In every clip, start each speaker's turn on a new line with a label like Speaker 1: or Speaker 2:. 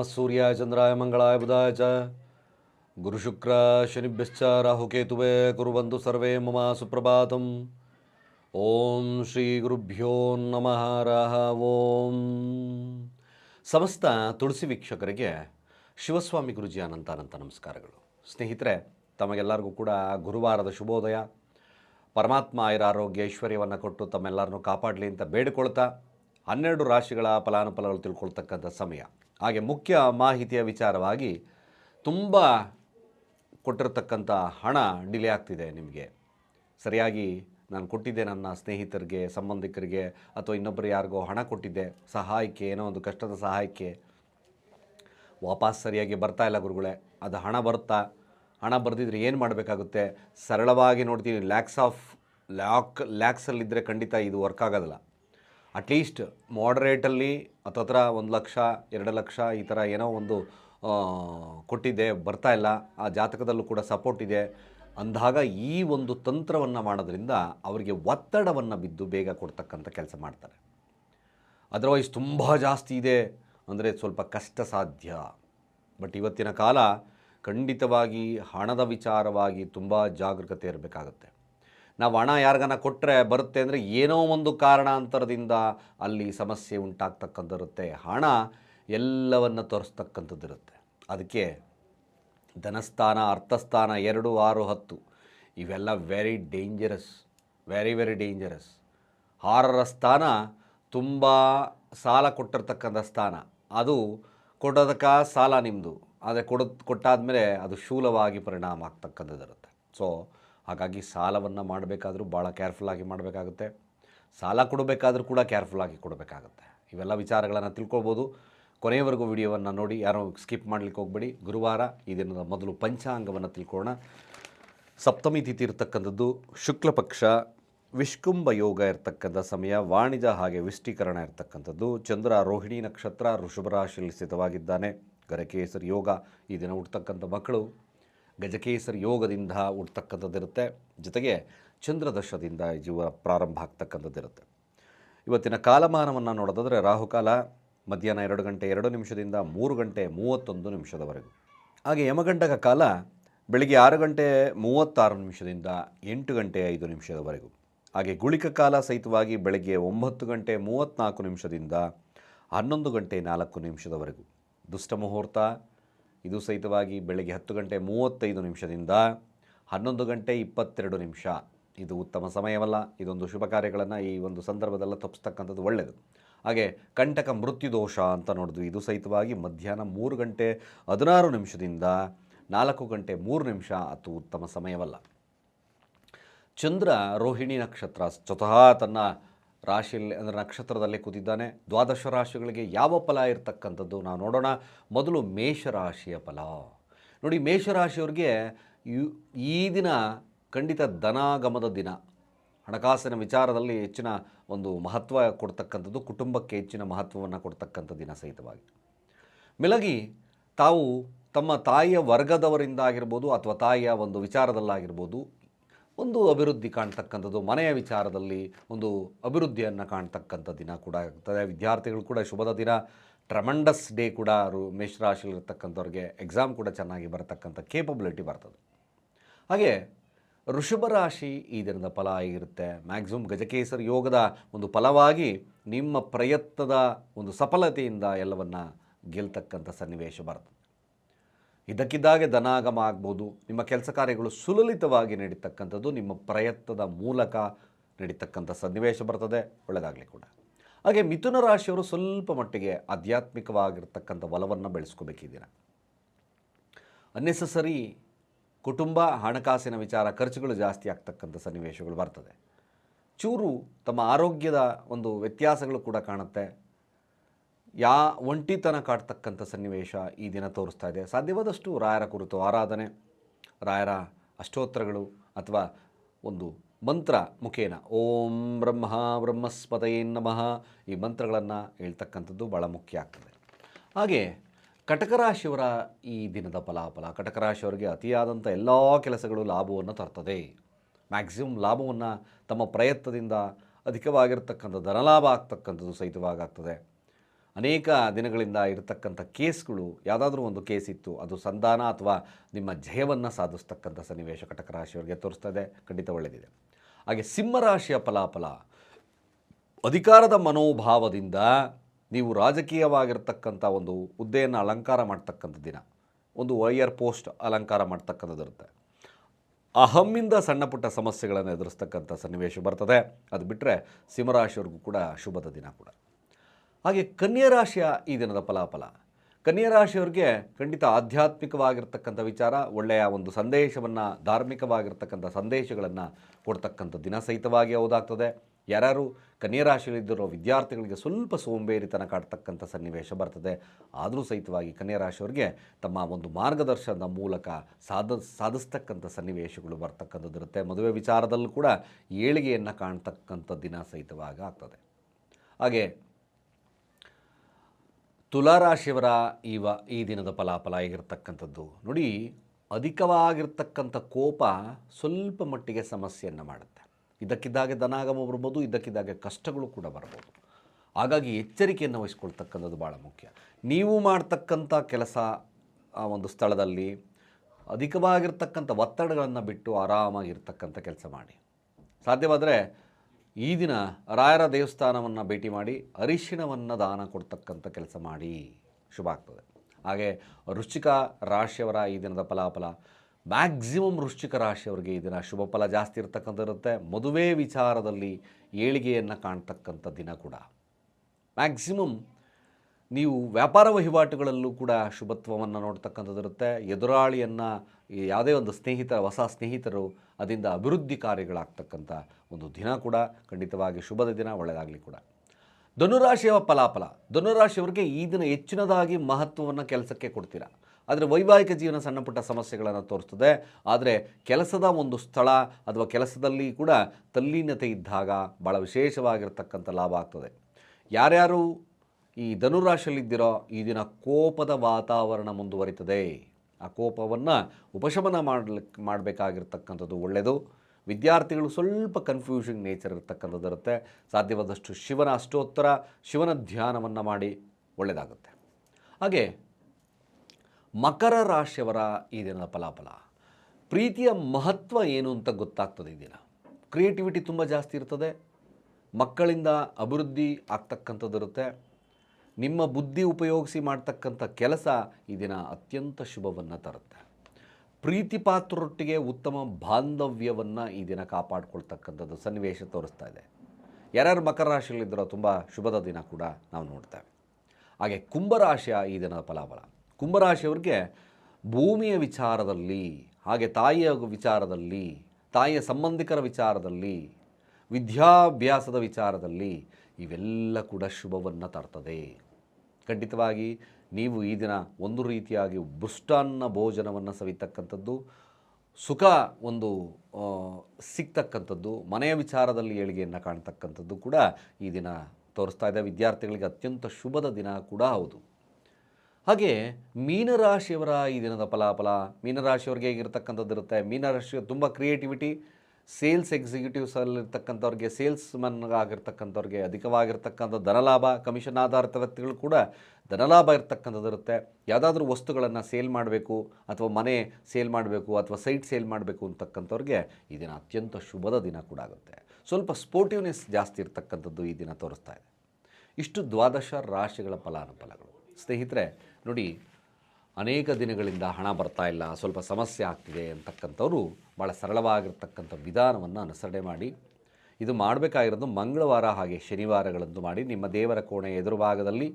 Speaker 1: ನಮಃ ಸೂರ್ಯಾಯ ಚಂದ್ರಾಯ ಮಂಗಳಾಯ ಬುಧಾಯ ಚ ಗುರುಶುಕ್ರ ಶನಿಭ್ಯಶ್ಚ ರಾಹುಕೇತುವೆ ಕುರುವಂತು ಸರ್ವೇ ಮಮ ಸುಪ್ರಭಾತಂ ಓಂ ಶ್ರೀ ಗುರುಭ್ಯೋ ನಮಃ ರಾಹ ಓಂ ಸಮಸ್ತ ತುಳಸಿ ವೀಕ್ಷಕರಿಗೆ ಶಿವಸ್ವಾಮಿ ಗುರುಜಿ ಅನಂತ ಅನಂತ ನಮಸ್ಕಾರಗಳು. ಸ್ನೇಹಿತರೆ, ತಮಗೆಲ್ಲರಿಗೂ ಕೂಡ ಗುರುವಾರದ ಶುಭೋದಯ. ಪರಮಾತ್ಮ ಆಯುರ ಆರೋಗ್ಯ ಐಶ್ವರ್ಯವನ್ನು ಕೊಟ್ಟು ತಮ್ಮೆಲ್ಲರನ್ನು ಕಾಪಾಡಲಿ ಅಂತ ಬೇಡಿಕೊಳ್ತಾ, ಹನ್ನೆರಡು ರಾಶಿಗಳ ಫಲಾನುಫಲಗಳು ತಿಳ್ಕೊಳ್ತಕ್ಕಂಥ ಸಮಯ. ಹಾಗೆ ಮುಖ್ಯ ಮಾಹಿತಿಯ ವಿಚಾರವಾಗಿ ತುಂಬ ಕೊಟ್ಟಿರತಕ್ಕಂಥ ಹಣ ಡಿಲೇ ಆಗ್ತಿದೆ ನಿಮಗೆ. ಸರಿಯಾಗಿ ನಾನು ಕೊಟ್ಟಿದ್ದೆ ನನ್ನ ಸ್ನೇಹಿತರಿಗೆ, ಸಂಬಂಧಿಕರಿಗೆ ಅಥವಾ ಇನ್ನೊಬ್ಬರು ಯಾರಿಗೋ ಹಣ ಕೊಟ್ಟಿದ್ದೆ, ಸಹಾಯಕ್ಕೆ, ಏನೋ ಒಂದು ಕಷ್ಟದ ಸಹಾಯಕ್ಕೆ. ವಾಪಸ್ ಸರಿಯಾಗಿ ಬರ್ತಾ ಇಲ್ಲ ಗುರುಗಳೇ, ಅದು ಹಣ ಬರುತ್ತಾ? ಹಣ ಬರೆದಿದ್ರೆ ಏನು ಮಾಡಬೇಕಾಗುತ್ತೆ? ಸರಳವಾಗಿ ನೋಡ್ತೀವಿ ಲ್ಯಾಕ್ಸ್ ಆಫ್ ಲ್ಯಾಕ್ ಲ್ಯಾಕ್ಸಲ್ಲಿದ್ದರೆ ಖಂಡಿತ ಇದು ವರ್ಕ್ ಆಗೋದಿಲ್ಲ. ಅಟ್ಲೀಸ್ಟ್ ಮಾಡ್ರೇಟಲ್ಲಿ ಹತ್ತತ್ರ ಒಂದು ಲಕ್ಷ, ಎರಡು ಲಕ್ಷ ಈ ಥರ ಏನೋ ಒಂದು ಕೊಟ್ಟಿದೆ, ಬರ್ತಾ ಇಲ್ಲ. ಆ ಜಾತಕದಲ್ಲೂ ಕೂಡ ಸಪೋರ್ಟ್ ಇದೆ. ಅಂದಾಗ ಈ ಒಂದು ತಂತ್ರವನ್ನು ಮಾಡೋದ್ರಿಂದ ಅವರಿಗೆ ಒತ್ತಡವನ್ನು ಬಿದ್ದು ಬೇಗ ಕೊಡ್ತಕ್ಕಂಥ ಕೆಲಸ ಮಾಡ್ತಾರೆ. ಅದರ್ವೈಸ್ ತುಂಬ ಜಾಸ್ತಿ ಇದೆ ಅಂದರೆ ಸ್ವಲ್ಪ ಕಷ್ಟ ಸಾಧ್ಯ ಬಟ್ ಇವತ್ತಿನ ಕಾಲ ಖಂಡಿತವಾಗಿ ಹಣದ ವಿಚಾರವಾಗಿ ತುಂಬ ಜಾಗರೂಕತೆ ಇರಬೇಕಾಗುತ್ತೆ. ನಾವು ಹಣ ಯಾರಿಗಾನ ಕೊಟ್ಟರೆ ಬರುತ್ತೆ ಅಂದರೆ ಏನೋ ಒಂದು ಕಾರಣಾಂತರದಿಂದ ಅಲ್ಲಿ ಸಮಸ್ಯೆ ಉಂಟಾಗ್ತಕ್ಕಂಥದ್ದಿರುತ್ತೆ. ಹಣ ಎಲ್ಲವನ್ನು ತೋರಿಸ್ತಕ್ಕಂಥದ್ದಿರುತ್ತೆ. ಅದಕ್ಕೆ ಧನಸ್ಥಾನ, ಅರ್ಥಸ್ಥಾನ ಎರಡು, ಆರು, ಹತ್ತು, ಇವೆಲ್ಲ very dangerous very very dangerous ಆರರ ಸ್ಥಾನ ತುಂಬ ಸಾಲ ಕೊಟ್ಟಿರ್ತಕ್ಕಂಥ ಸ್ಥಾನ. ಅದು ಕೊಡೋದಕ್ಕೆ ಸಾಲ ನಿಮ್ಮದು ಆದರೆ ಕೊಡ ಕೊಟ್ಟಾದಮೇಲೆ ಅದು ಶೂಲವಾಗಿ ಪರಿಣಾಮ ಆಗ್ತಕ್ಕಂಥದ್ದಿರುತ್ತೆ. ಸೊ ಹಾಗಾಗಿ ಸಾಲವನ್ನು ಮಾಡಬೇಕಾದರೂ ಭಾಳ ಕೇರ್ಫುಲ್ಲಾಗಿ ಮಾಡಬೇಕಾಗುತ್ತೆ. ಸಾಲ ಕೊಡಬೇಕಾದ್ರೂ ಕೂಡ ಕೇರ್ಫುಲ್ಲಾಗಿ ಕೊಡಬೇಕಾಗುತ್ತೆ. ಇವೆಲ್ಲ ವಿಚಾರಗಳನ್ನು ತಿಳ್ಕೊಳ್ಬೋದು. ಕೊನೆಯವರೆಗೂ ವಿಡಿಯೋವನ್ನು ನೋಡಿ, ಯಾರೋ ಸ್ಕಿಪ್ ಮಾಡಲಿಕ್ಕೆ ಹೋಗಬೇಡಿ. ಗುರುವಾರ ಈ ದಿನದ ಮೊದಲು ಪಂಚಾಂಗವನ್ನು ತಿಳ್ಕೊಳ್ಳೋಣ. ಸಪ್ತಮಿ ತಿಥಿ ಇರತಕ್ಕಂಥದ್ದು ಶುಕ್ಲಪಕ್ಷ ವಿಷ್ಕುಂಭ ಯೋಗ ಇರತಕ್ಕಂಥ ಸಮಯ, ವಾಣಿಜ್ಯ ಹಾಗೆ ವಿಷ್ಟೀಕರಣ ಇರತಕ್ಕಂಥದ್ದು. ಚಂದ್ರ ರೋಹಿಣಿ ನಕ್ಷತ್ರ ವೃಷಭ ರಾಶಿಯಲ್ಲಿ ಸ್ಥಿತವಾಗಿದ್ದಾನೆ. ಗರಕೇಸರಿ ಯೋಗ ಈ ದಿನ ಹುಟ್ಟತಕ್ಕಂಥ ಮಕ್ಕಳು. ಗಜಕೇಸರಿ ಯೋಗದಿಂದ ಹುಟ್ಟತಕ್ಕಂಥದ್ದಿರುತ್ತೆ. ಜೊತೆಗೆ ಚಂದ್ರದಶದಿಂದ ಜೀವ ಪ್ರಾರಂಭ ಆಗ್ತಕ್ಕಂಥದ್ದಿರುತ್ತೆ. ಇವತ್ತಿನ ಕಾಲಮಾನವನ್ನು ನೋಡೋದಾದರೆ ರಾಹುಕಾಲ ಮಧ್ಯಾಹ್ನ ಎರಡು ಗಂಟೆ ಎರಡು ನಿಮಿಷದಿಂದ ಮೂರು ಗಂಟೆ ಮೂವತ್ತೊಂದು ನಿಮಿಷದವರೆಗೂ. ಹಾಗೆ ಯಮಗಂಟಕ ಕಾಲ ಬೆಳಿಗ್ಗೆ ಆರು ಗಂಟೆ ಮೂವತ್ತಾರು ನಿಮಿಷದಿಂದ ಎಂಟು ಗಂಟೆ ಐದು ನಿಮಿಷದವರೆಗೂ. ಹಾಗೆ ಗುಳಿಕ ಕಾಲ ಸಹಿತವಾಗಿ ಬೆಳಗ್ಗೆ ಒಂಬತ್ತು ಗಂಟೆ ಮೂವತ್ತ್ನಾಲ್ಕು ನಿಮಿಷದಿಂದ ಹನ್ನೊಂದು ಗಂಟೆ ನಾಲ್ಕು ನಿಮಿಷದವರೆಗೂ. ದುಷ್ಟ ಮುಹೂರ್ತ ಇದು ಸಹಿತವಾಗಿ ಬೆಳಗ್ಗೆ ಹತ್ತು ಗಂಟೆ ಮೂವತ್ತೈದು ನಿಮಿಷದಿಂದ ಹನ್ನೊಂದು ಗಂಟೆ ಇಪ್ಪತ್ತೆರಡು ನಿಮಿಷ. ಇದು ಉತ್ತಮ ಸಮಯವಲ್ಲ. ಇದೊಂದು ಶುಭ ಕಾರ್ಯಗಳನ್ನು ಈ ಒಂದು ಸಂದರ್ಭದಲ್ಲ ತಪ್ಪಿಸ್ತಕ್ಕಂಥದ್ದು ಒಳ್ಳೆಯದು ಹಾಗೆ ಕಂಟಕ ಮೃತ್ಯು ದೋಷ ಅಂತ ನೋಡಿದ್ವಿ. ಇದು ಸಹಿತವಾಗಿ ಮಧ್ಯಾಹ್ನ ಮೂರು ಗಂಟೆ ಹದಿನಾರು ನಿಮಿಷದಿಂದ ನಾಲ್ಕು ಗಂಟೆ ಮೂರು ನಿಮಿಷ. ಅದು ಉತ್ತಮ ಸಮಯವಲ್ಲ. ಚಂದ್ರ ರೋಹಿಣಿ ನಕ್ಷತ್ರ ಸ್ವತಃ ತನ್ನ ರಾಶಿಯಲ್ಲಿ ಅಂದರೆ ನಕ್ಷತ್ರದಲ್ಲೇ ಕೂತಿದ್ದಾನೆ. ದ್ವಾದಶ ರಾಶಿಗಳಿಗೆ ಯಾವ ಫಲ ಇರತಕ್ಕಂಥದ್ದು ನಾವು ನೋಡೋಣ. ಮೊದಲು ಮೇಷರಾಶಿಯ ಫಲ. ನೋಡಿ, ಮೇಷರಾಶಿಯವ್ರಿಗೆ ಯು- ಈ ದಿನ ಖಂಡಿತ ಧನಾಗಮದ ದಿನ. ಹಣಕಾಸಿನ ವಿಚಾರದಲ್ಲಿ ಹೆಚ್ಚಿನ ಒಂದು ಮಹತ್ವ ಕೊಡ್ತಕ್ಕಂಥದ್ದು, ಕುಟುಂಬಕ್ಕೆ ಹೆಚ್ಚಿನ ಮಹತ್ವವನ್ನು ಕೊಡ್ತಕ್ಕಂಥ ದಿನ ಸಹಿತವಾಗಿ. ಮಿಲಗಿ, ತಾವು ತಮ್ಮ ತಾಯಿಯ ವರ್ಗದವರಿಂದ ಆಗಿರ್ಬೋದು ಅಥವಾ ತಾಯಿಯ ಒಂದು ವಿಚಾರದಲ್ಲಾಗಿರ್ಬೋದು ಒಂದು ಅಭಿವೃದ್ಧಿ ಕಾಣ್ತಕ್ಕಂಥದ್ದು, ಮನೆಯ ವಿಚಾರದಲ್ಲಿ ಒಂದು ಅಭಿವೃದ್ಧಿಯನ್ನು ಕಾಣ್ತಕ್ಕಂಥ ದಿನ ಕೂಡ ಆಗ್ತದೆ. ವಿದ್ಯಾರ್ಥಿಗಳು ಕೂಡ ಶುಭದ ದಿನ. ಟ್ರಮಂಡಸ್ ಡೇ ಕೂಡ ಅವರು ಮೇಷರಾಶಿಯಲ್ಲಿರ್ತಕ್ಕಂಥವ್ರಿಗೆ ಎಕ್ಸಾಮ್ ಕೂಡ ಚೆನ್ನಾಗಿ ಬರತಕ್ಕಂಥ ಕೇಪಬಿಲಿಟಿ ಬರ್ತದೆ. ಹಾಗೆ ಋಷಭ ರಾಶಿ ಈ ದಿನದ ಫಲ ಆಗಿರುತ್ತೆ. ಮ್ಯಾಕ್ಸಿಮಮ್ ಗಜಕೇಸರಿ ಯೋಗದ ಒಂದು ಫಲವಾಗಿ ನಿಮ್ಮ ಪ್ರಯತ್ನದ ಒಂದು ಸಫಲತೆಯಿಂದ ಎಲ್ಲವನ್ನ ಗೆಲ್ತಕ್ಕಂಥ ಸನ್ನಿವೇಶ ಬರ್ತದೆ. ಇದಕ್ಕಿದ್ದಾಗೆ ಧನಾಗಮ ಆಗ್ಬೋದು. ನಿಮ್ಮ ಕೆಲಸ ಕಾರ್ಯಗಳು ಸುಲಲಿತವಾಗಿ ನಡೀತಕ್ಕಂಥದ್ದು, ನಿಮ್ಮ ಪ್ರಯತ್ನದ ಮೂಲಕ ನಡೀತಕ್ಕಂಥ ಸನ್ನಿವೇಶ ಬರ್ತದೆ ಒಳ್ಳೆಯದಾಗಲಿ ಕೂಡ. ಹಾಗೆ ಮಿಥುನ ರಾಶಿಯವರು ಸ್ವಲ್ಪ ಮಟ್ಟಿಗೆ ಆಧ್ಯಾತ್ಮಿಕವಾಗಿರ್ತಕ್ಕಂಥ ಒಲವನ್ನು ಬೆಳೆಸ್ಕೋಬೇಕಿದ್ದೀರ. ಅನ್ನೆಸಸರಿ ಕುಟುಂಬ, ಹಣಕಾಸಿನ ವಿಚಾರ, ಖರ್ಚುಗಳು ಜಾಸ್ತಿ ಆಗ್ತಕ್ಕಂಥ ಸನ್ನಿವೇಶಗಳು ಬರ್ತದೆ. ಚೂರು ತಮ್ಮ ಆರೋಗ್ಯದ ಒಂದು ವ್ಯತ್ಯಾಸಗಳು ಕೂಡ ಕಾಣುತ್ತೆ. ಯಾ ಒಂಟಿತನ ಕಾಡ್ತಕ್ಕಂಥ ಸನ್ನಿವೇಶ ಈ ದಿನ ತೋರಿಸ್ತಾ ಇದೆ. ಸಾಧ್ಯವಾದಷ್ಟು ರಾಯರ ಕುರಿತು ಆರಾಧನೆ, ರಾಯರ ಅಷ್ಟೋತ್ತರಗಳು ಅಥವಾ ಒಂದು ಮಂತ್ರ ಮುಖೇನ. ಓಂ ಬ್ರಹ್ಮ ಬ್ರಹ್ಮಸ್ಪತಯೇ ನಮಃ ಈ ಮಂತ್ರಗಳನ್ನು ಹೇಳ್ತಕ್ಕಂಥದ್ದು ಭಾಳ ಮುಖ್ಯ ಆಗ್ತದೆ. ಹಾಗೆ ಕಟಕರಾಶಿಯವರ ಈ ದಿನದ ಫಲಾಫಲ, ಕಟಕರಾಶಿಯವರಿಗೆ ಅತಿಯಾದಂಥ ಎಲ್ಲ ಕೆಲಸಗಳು ಲಾಭವನ್ನು ತರ್ತದೆ. ಮ್ಯಾಕ್ಸಿಮಮ್ ಲಾಭವನ್ನು ತಮ್ಮ ಪ್ರಯತ್ನದಿಂದ ಅಧಿಕವಾಗಿರ್ತಕ್ಕಂಥ ಧನಲಾಭ ಆಗ್ತಕ್ಕಂಥದ್ದು ಸಹಿತವಾಗ್ತದೆ ಅನೇಕ ದಿನಗಳಿಂದ ಇರತಕ್ಕಂಥ ಕೇಸ್ಗಳು, ಯಾವುದಾದ್ರೂ ಒಂದು ಕೇಸ್ ಇತ್ತು, ಅದು ಸಂಧಾನ ಅಥವಾ ನಿಮ್ಮ ಜಯವನ್ನು ಸಾಧಿಸ್ತಕ್ಕಂಥ ಸನ್ನಿವೇಶ ಕಟಕ ರಾಶಿಯವರಿಗೆ ತೋರಿಸ್ತದೆ. ಖಂಡಿತ ಒಳ್ಳೆಯದಿದೆ ಹಾಗೆ ಸಿಂಹರಾಶಿಯ ಫಲಾಫಲ, ಅಧಿಕಾರದ ಮನೋಭಾವದಿಂದ ನೀವು ರಾಜಕೀಯವಾಗಿರ್ತಕ್ಕಂಥ ಒಂದು ಹುದ್ದೆಯನ್ನು ಅಲಂಕಾರ ಮಾಡ್ತಕ್ಕಂಥ ದಿನ, ಒಂದು ವೈಯರ್ ಪೋಸ್ಟ್ ಅಲಂಕಾರ ಮಾಡ್ತಕ್ಕಂಥದ್ದಿರುತ್ತೆ ಅಹಮ್ಮಿಂದ ಸಣ್ಣ ಪುಟ್ಟ ಸಮಸ್ಯೆಗಳನ್ನು ಎದುರಿಸ್ತಕ್ಕಂಥ ಸನ್ನಿವೇಶ ಬರ್ತದೆ. ಅದು ಬಿಟ್ಟರೆ ಸಿಂಹರಾಶಿಯವ್ರಿಗೂ ಕೂಡ ಶುಭದ ದಿನ ಕೂಡ. ಹಾಗೆ ಕನ್ಯಾ ರಾಶಿಯ ಈ ದಿನದ ಫಲಾಫಲ. ಕನ್ಯಾ ರಾಶಿಯವ್ರಿಗೆ ಖಂಡಿತ ಆಧ್ಯಾತ್ಮಿಕವಾಗಿರ್ತಕ್ಕಂಥ ವಿಚಾರ, ಒಳ್ಳೆಯ ಒಂದು ಸಂದೇಶವನ್ನು, ಧಾರ್ಮಿಕವಾಗಿರ್ತಕ್ಕಂಥ ಸಂದೇಶಗಳನ್ನು ಕೊಡ್ತಕ್ಕಂಥ ದಿನ ಸಹಿತವಾಗಿ ಹೌದಾಗ್ತದೆ. ಯಾರ್ಯಾರು ಕನ್ಯಾ ರಾಶಿಯಲ್ಲಿದ್ದಿರೋ ವಿದ್ಯಾರ್ಥಿಗಳಿಗೆ ಸ್ವಲ್ಪ ಸೋಂಬೇರಿತನ ಕಾಡ್ತಕ್ಕಂಥ ಸನ್ನಿವೇಶ ಬರ್ತದೆ. ಆದರೂ ಸಹಿತವಾಗಿ ಕನ್ಯಾ ರಾಶಿಯವರಿಗೆ ತಮ್ಮ ಒಂದು ಮಾರ್ಗದರ್ಶನದ ಮೂಲಕ ಸಾಧ, ಸಾಧಿಸ್ತಕ್ಕಂಥ ಸನ್ನಿವೇಶಗಳು ಬರ್ತಕ್ಕಂಥದ್ದು ಇರುತ್ತೆ. ಮದುವೆ ವಿಚಾರದಲ್ಲೂ ಕೂಡ ಏಳಿಗೆಯನ್ನು ಕಾಣ್ತಕ್ಕಂಥ ದಿನ ಸಹಿತವಾಗಿ ಆಗ್ತದೆ. ಹಾಗೆ ತುಲಾರಾಶಿಯವರ ಈ ವ, ಈ ದಿನದ ಫಲಾಫಲ ಆಗಿರ್ತಕ್ಕಂಥದ್ದು. ನೋಡಿ, ಅಧಿಕವಾಗಿರ್ತಕ್ಕಂಥ ಕೋಪ ಸ್ವಲ್ಪ ಮಟ್ಟಿಗೆ ಸಮಸ್ಯೆಯನ್ನು ಮಾಡುತ್ತೆ. ಇದಕ್ಕಿದ್ದಾಗೆ ಧನಾಗಮ ಬರ್ಬೋದು ಇದ್ದಕ್ಕಿದ್ದಾಗೆ ಕಷ್ಟಗಳು ಕೂಡ ಬರ್ಬೋದು. ಹಾಗಾಗಿ ಎಚ್ಚರಿಕೆಯನ್ನು ವಹಿಸ್ಕೊಳ್ತಕ್ಕಂಥದ್ದು ಭಾಳ ಮುಖ್ಯ. ನೀವು ಮಾಡ್ತಕ್ಕಂಥ ಕೆಲಸ ಆ ಒಂದು ಸ್ಥಳದಲ್ಲಿ ಅಧಿಕವಾಗಿರ್ತಕ್ಕಂಥ ಒತ್ತಡಗಳನ್ನು ಬಿಟ್ಟು ಆರಾಮಾಗಿರ್ತಕ್ಕಂಥ ಕೆಲಸ ಮಾಡಿ. ಸಾಧ್ಯವಾದರೆ ಈ ದಿನ ರಾಯರ ದೇವಸ್ಥಾನವನ್ನು ಭೇಟಿ ಮಾಡಿ ಅರಿಶಿಣವನ್ನು ದಾನ ಕೊಡ್ತಕ್ಕಂಥ ಕೆಲಸ ಮಾಡಿ. ಶುಭ ಆಗ್ತದೆ. ಹಾಗೆ ವೃಶ್ಚಿಕ ರಾಶಿಯವರ ಈ ದಿನದ ಫಲಾಫಲ ಮ್ಯಾಕ್ಸಿಮಮ್ ವೃಶ್ಚಿಕ ರಾಶಿಯವರಿಗೆ ಈ ದಿನ ಶುಭ ಫಲ ಜಾಸ್ತಿ ಇರ್ತಕ್ಕಂಥ ಇರುತ್ತೆ. ಮದುವೆ ವಿಚಾರದಲ್ಲಿ ಏಳಿಗೆಯನ್ನು ಕಾಣ್ತಕ್ಕಂಥ ದಿನ ಕೂಡ. ಮ್ಯಾಕ್ಸಿಮಮ್ ನೀವು ವ್ಯಾಪಾರ ವಹಿವಾಟುಗಳಲ್ಲೂ ಕೂಡ ಶುಭತ್ವವನ್ನು ನೋಡ್ತಕ್ಕಂಥದ್ದಿರುತ್ತೆ ಎದುರಾಳಿಯನ್ನು ಯಾವುದೇ ಒಂದು ಸ್ನೇಹಿತರ, ಹೊಸ ಸ್ನೇಹಿತರು ಅದರಿಂದ ಅಭಿವೃದ್ಧಿ ಕಾರ್ಯಗಳಾಗ್ತಕ್ಕಂಥ ಒಂದು ದಿನ ಕೂಡ ಖಂಡಿತವಾಗಿ ಶುಭದ ದಿನ ಒಳ್ಳೆಯದಾಗಲಿ ಕೂಡ. ಧನುರಾಶಿಯ ಫಲಾಫಲ. ಧನುರಾಶಿಯವರಿಗೆ ಈ ದಿನ ಹೆಚ್ಚಿನದಾಗಿ ಮಹತ್ವವನ್ನು ಕೆಲಸಕ್ಕೆ ಕೊಡ್ತೀರಾ? ಆದರೆ ವೈವಾಹಿಕ ಜೀವನ ಸಣ್ಣ ಪುಟ್ಟ ಸಮಸ್ಯೆಗಳನ್ನು ತೋರಿಸ್ತದೆ. ಆದರೆ ಕೆಲಸದ ಒಂದು ಸ್ಥಳ ಅಥವಾ ಕೆಲಸದಲ್ಲಿ ಕೂಡ ತಲ್ಲೀನತೆ ಇದ್ದಾಗ ಭಾಳ ವಿಶೇಷವಾಗಿರ್ತಕ್ಕಂಥ ಲಾಭ ಆಗ್ತದೆ. ಯಾರ್ಯಾರು ಈ ಧನುರಾಶಿಯಲ್ಲಿದ್ದಿರೋ, ಈ ದಿನ ಕೋಪದ ವಾತಾವರಣ ಮುಂದುವರಿತದೆ. ಆ ಕೋಪವನ್ನು ಉಪಶಮನ ಮಾಡಲಿಕ್ಕೆ ಮಾಡಬೇಕಾಗಿರ್ತಕ್ಕಂಥದ್ದು ಒಳ್ಳೆಯದು ವಿದ್ಯಾರ್ಥಿಗಳು ಸ್ವಲ್ಪ ಕನ್ಫ್ಯೂಷನ್ ನೇಚರ್ ಇರತಕ್ಕಂಥದ್ದು ಇರುತ್ತೆ. ಸಾಧ್ಯವಾದಷ್ಟು ಶಿವನ ಅಷ್ಟೋತ್ತರ, ಶಿವನ ಧ್ಯಾನವನ್ನು ಮಾಡಿ ಒಳ್ಳೆಯದಾಗುತ್ತೆ ಹಾಗೆ, ಮಕರ ರಾಶಿಯವರ ಈ ದಿನದ ಫಲಾಫಲ. ಪ್ರೀತಿಯ ಮಹತ್ವ ಏನು ಅಂತ ಗೊತ್ತಾಗ್ತದೆ ಈ ದಿನ. ಕ್ರಿಯೇಟಿವಿಟಿ ತುಂಬ ಜಾಸ್ತಿ ಇರ್ತದೆ. ಮಕ್ಕಳಿಂದ ಅಭಿವೃದ್ಧಿ ಆಗ್ತಕ್ಕಂಥದ್ದು ಇರುತ್ತೆ. ನಿಮ್ಮ ಬುದ್ಧಿ ಉಪಯೋಗಿಸಿ ಮಾಡ್ತಕ್ಕಂಥ ಕೆಲಸ ಈ ದಿನ ಅತ್ಯಂತ ಶುಭವನ್ನು ತರುತ್ತೆ. ಪ್ರೀತಿ ಪಾತ್ರರೊಟ್ಟಿಗೆ ಉತ್ತಮ ಬಾಂಧವ್ಯವನ್ನು ಈ ದಿನ ಕಾಪಾಡ್ಕೊಳ್ತಕ್ಕಂಥದ್ದು ಸನ್ನಿವೇಶ ತೋರಿಸ್ತಾ ಇದೆ. ಯಾರ್ಯಾರು ಮಕರ ರಾಶಿಯಲ್ಲಿದ್ದರೋ ತುಂಬ ಶುಭದ ದಿನ ಕೂಡ ನಾವು ನೋಡ್ತೇವೆ. ಹಾಗೆ ಕುಂಭರಾಶಿಯ ಈ ದಿನದ ಫಲಾಫಲ. ಕುಂಭರಾಶಿಯವರಿಗೆ ಭೂಮಿಯ ವಿಚಾರದಲ್ಲಿ, ಹಾಗೆ ತಾಯಿಯ ವಿಚಾರದಲ್ಲಿ, ತಾಯಿಯ ಸಂಬಂಧಿಕರ ವಿಚಾರದಲ್ಲಿ, ವಿದ್ಯಾಭ್ಯಾಸದ ವಿಚಾರದಲ್ಲಿ ಇವೆಲ್ಲ ಕೂಡ ಶುಭವನ್ನು ತರ್ತದೆ. ಖಂಡಿತವಾಗಿ ನೀವು ಈ ದಿನ ಒಂದು ರೀತಿಯಾಗಿ ಬುಷ್ಟಾನ್ನ ಭೋಜನವನ್ನು ಸವಿತಕ್ಕಂಥದ್ದು, ಸುಖ ಒಂದು ಸಿಗ್ತಕ್ಕಂಥದ್ದು, ಮನೆಯ ವಿಚಾರದಲ್ಲಿ ಏಳಿಗೆಯನ್ನು ಕಾಣ್ತಕ್ಕಂಥದ್ದು ಕೂಡ ಈ ದಿನ ತೋರಿಸ್ತಾ ಇದೆ. ವಿದ್ಯಾರ್ಥಿಗಳಿಗೆ ಅತ್ಯಂತ ಶುಭದ ದಿನ ಕೂಡ ಹೌದು. ಹಾಗೆ ಮೀನರಾಶಿಯವರ ಈ ದಿನದ ಫಲಾಫಲ, ಮೀನರಾಶಿಯವ್ರಿಗೆ ಹೇಗಿರ್ತಕ್ಕಂಥದ್ದು ಇರುತ್ತೆ? ಮೀನರಾಶಿ ತುಂಬ ಕ್ರಿಯೇಟಿವಿಟಿ ಸೇಲ್ಸ್ ಎಕ್ಸಿಕ್ಯೂಟಿವ್ಸಲ್ಲಿರ್ತಕ್ಕಂಥವ್ರಿಗೆ ಸೇಲ್ಸ್ಮನ್ ಆಗಿರ್ತಕ್ಕಂಥವ್ರಿಗೆ ಅಧಿಕವಾಗಿರ್ತಕ್ಕಂಥ ಧನಲಾಭ, ಕಮಿಷನ್ ಆಧಾರಿತ ವ್ಯಕ್ತಿಗಳು ಕೂಡ ಧನಲಾಭ ಇರ್ತಕ್ಕಂಥದ್ದು ಇರುತ್ತೆ. ಯಾವುದಾದ್ರೂ ವಸ್ತುಗಳನ್ನು ಸೇಲ್ ಮಾಡಬೇಕು ಅಥವಾ ಮನೆ ಸೇಲ್ ಮಾಡಬೇಕು ಅಥವಾ ಸೈಟ್ ಸೇಲ್ ಮಾಡಬೇಕು ಅಂತಕ್ಕಂಥವ್ರಿಗೆ ಈ ದಿನ ಅತ್ಯಂತ ಶುಭದ ದಿನ ಕೂಡ ಆಗುತ್ತೆ. ಸ್ವಲ್ಪ ಸ್ಪೋರ್ಟಿವ್ನೆಸ್ ಜಾಸ್ತಿ ಇರ್ತಕ್ಕಂಥದ್ದು ಈ ದಿನ ತೋರಿಸ್ತಾ ಇದೆ. ಇಷ್ಟು ದ್ವಾದಶ ರಾಶಿಗಳ ಫಲಾನುಫಲಗಳು. ಸ್ನೇಹಿತರೆ, ನೋಡಿ ಅನೇಕ ದಿನಗಳಿಂದ ಹಣ ಬರ್ತಾ ಇಲ್ಲ, ಸ್ವಲ್ಪ ಸಮಸ್ಯೆ ಆಗ್ತಿದೆ ಅಂತಕ್ಕಂಥವ್ರು ಭಾಳ ಸರಳವಾಗಿರ್ತಕ್ಕಂಥ ವಿಧಾನವನ್ನು ಅನುಸರಣೆ ಮಾಡಿ, ಇದು ಮಾಡಬೇಕಾಗಿರೋದು ಮಂಗಳವಾರ ಹಾಗೆ ಶನಿವಾರಗಳಂದು ಮಾಡಿ, ನಿಮ್ಮ ದೇವರ ಕೋಣೆ ಎದುರು ಭಾಗದಲ್ಲಿ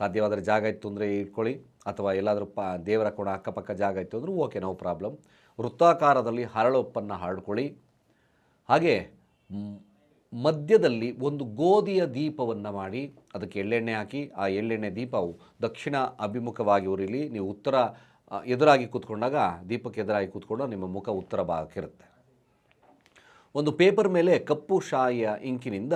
Speaker 1: ಸಾಧ್ಯವಾದರೆ ಜಾಗ ಇತ್ತು ಅಂದರೆ ಇಟ್ಕೊಳ್ಳಿ, ಅಥವಾ ಎಲ್ಲಾದರೂ ಪ, ದೇವರ ಕೋಣೆ ಅಕ್ಕಪಕ್ಕ ಜಾಗ ಇತ್ತು ಅಂದರೂ ಓಕೆ, ನೋ ಪ್ರಾಬ್ಲಮ್. ವೃತ್ತಾಕಾರದಲ್ಲಿ ಹರಳೊಪ್ಪನ್ನು ಹಾಡ್ಕೊಳ್ಳಿ. ಹಾಗೆ ಮಧ್ಯದಲ್ಲಿ ಒಂದು ಗೋಧಿಯ ದೀಪವನ್ನು ಮಾಡಿ, ಅದಕ್ಕೆ ಎಳ್ಳೆಣ್ಣೆ ಹಾಕಿ, ಆ ಎಳ್ಳೆಣ್ಣೆ ದೀಪವು ದಕ್ಷಿಣ ಅಭಿಮುಖವಾಗಿ ಉರಿಲಿ, ನೀವು ಉತ್ತರ ಎದುರಾಗಿ ಕೂತ್ಕೊಂಡಾಗ ದೀಪಕ್ಕೆ ಎದುರಾಗಿ ಕೂತ್ಕೊಂಡು ನಿಮ್ಮ ಮುಖ ಉತ್ತರ ಭಾಗಕ್ಕಿರುತ್ತೆ ಒಂದು ಪೇಪರ್ ಮೇಲೆ ಕಪ್ಪು ಶಾಯಿಯ ಇಂಕಿನಿಂದ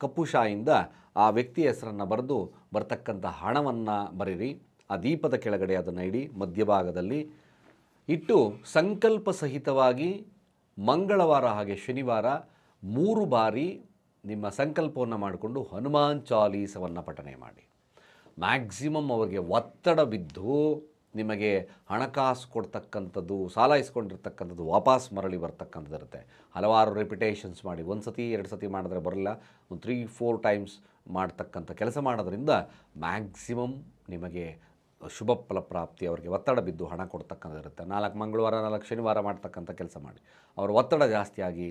Speaker 1: ಕಪ್ಪು ಶಾಯಿಯಿಂದ ಆ ವ್ಯಕ್ತಿಯ ಹೆಸರನ್ನು ಬರೆದು ಬರ್ತಕ್ಕಂಥ ಹಣವನ್ನು ಬರೀರಿ, ಆ ದೀಪದ ಕೆಳಗಡೆ ಅದನ್ನು ಇಡಿ, ಮಧ್ಯಭಾಗದಲ್ಲಿ ಇಟ್ಟು ಸಂಕಲ್ಪ ಸಹಿತವಾಗಿ ಮಂಗಳವಾರ ಹಾಗೆ ಶನಿವಾರ ಮೂರು ಬಾರಿ ನಿಮ್ಮ ಸಂಕಲ್ಪವನ್ನು ಮಾಡಿಕೊಂಡು ಹನುಮಾನ್ ಚಾಲೀಸವನ್ನು ಪಠನೆ ಮಾಡಿ. ಮ್ಯಾಕ್ಸಿಮಮ್ ಅವರಿಗೆ ಒತ್ತಡ ಬಿದ್ದು ನಿಮಗೆ ಹಣಕಾಸು ಕೊಡ್ತಕ್ಕಂಥದ್ದು, ಸಾಲ ಇಸ್ಕೊಂಡಿರ್ತಕ್ಕಂಥದ್ದು ವಾಪಸ್ ಮರಳಿ ಬರ್ತಕ್ಕಂಥದ್ದು ಇರುತ್ತೆ. ಹಲವಾರು ರೆಪಿಟೇಷನ್ಸ್ ಮಾಡಿ, ಒಂದು ಸತಿ, ಎರಡು ಸತಿ ಮಾಡಿದ್ರೆ ಬರಲ್ಲ. ಒಂದು ತ್ರೀ ಫೋರ್ ಟೈಮ್ಸ್ ಮಾಡ್ತಕ್ಕಂಥ ಕೆಲಸ ಮಾಡೋದ್ರಿಂದ ಮ್ಯಾಕ್ಸಿಮಮ್ ನಿಮಗೆ ಶುಭ ಫಲಪ್ರಾಪ್ತಿ ಅವರಿಗೆ ಒತ್ತಡ ಬಿದ್ದು ಹಣ ಕೊಡ್ತಕ್ಕಂಥದ್ದು ಇರುತ್ತೆ. ನಾಲ್ಕು ಮಂಗಳವಾರ, ನಾಲ್ಕು ಶನಿವಾರ ಮಾಡ್ತಕ್ಕಂಥ ಕೆಲಸ ಮಾಡಿ. ಅವರ ಒತ್ತಡ ಜಾಸ್ತಿಯಾಗಿ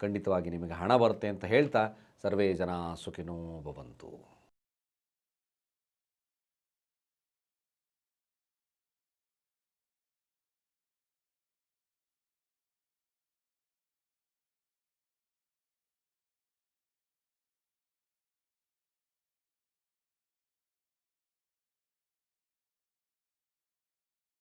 Speaker 1: ಖಂಡಿತವಾಗಿ ನಿಮಗೆ ಹಣ ಬರುತ್ತೆ ಅಂತ ಹೇಳ್ತಾ ಸರ್ವೇ ಜನ ಸುಖಿನೋ ಭವಂತು